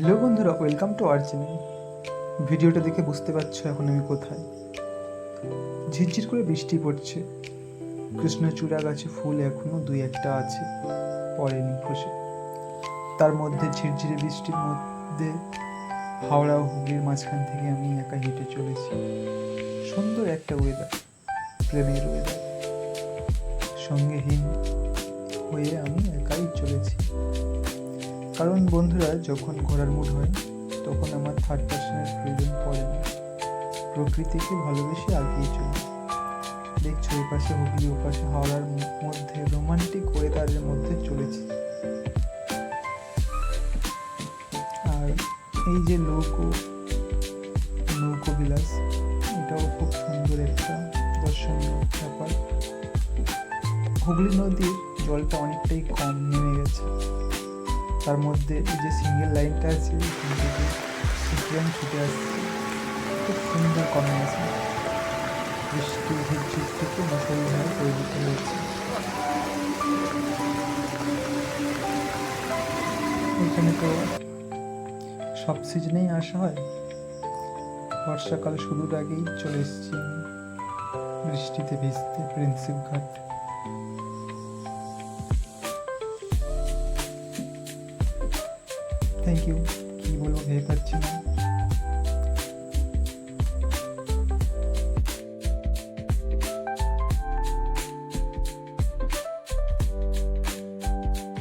Hello বন্ধুরা, welcome to our channel. ভিডিওটা দেখে বুঝতে পারছ এখন আমি কোথায়। ঝিরঝির করে বৃষ্টি পড়ছে। কৃষ্ণচূড়া গাছে ফুল এখনও দুই একটা আছে পড়েনি খসে। তার মধ্যে ঝিরঝিরে বৃষ্টির মধ্যে হাওড়া ও হুগলির মাঝখান থেকে আমি একা হেঁটে চলেছি। সুন্দর একটা ওয়েদার প্রেমের ওয়েদার সঙ্গেহীন হয়ে আমি একাই চলেছি। কারণ বন্ধুরা, যখন ঘোরার মুড হয়, তখন আমার থার্ড পার্সনের প্রয়োজন পড়ে না। প্রকৃতিকে ভালোবেসে আগিয়ে চলি। দেখছ এই পাশে হুগলি ও পাশে হাওড়ার মধ্যে রোমান্টিক ওয়েদারের মধ্যে চলেছি। আর এই যে নৌকো নৌকো বিলাস এটাও খুব সুন্দর একটা দর্শনীয় ব্যাপার। হুগলি নদীর জলটা অনেকটাই কম নেমে গেছে। তার মধ্যে যে সিঙ্গেল লাইনটা আছে ছুটে আসছে খুব সুন্দর কম্বিনেশন বৃষ্টি থেকে হয়েছে। এখানে তো সব সিজনেই আসা হয়। বর্ষাকাল শুরুর আগেই চলে এসেছি বৃষ্টিতে ভিজতে প্রিন্সিপ ঘাট। Thank you. কী বলব ভেবে পাচ্ছি না।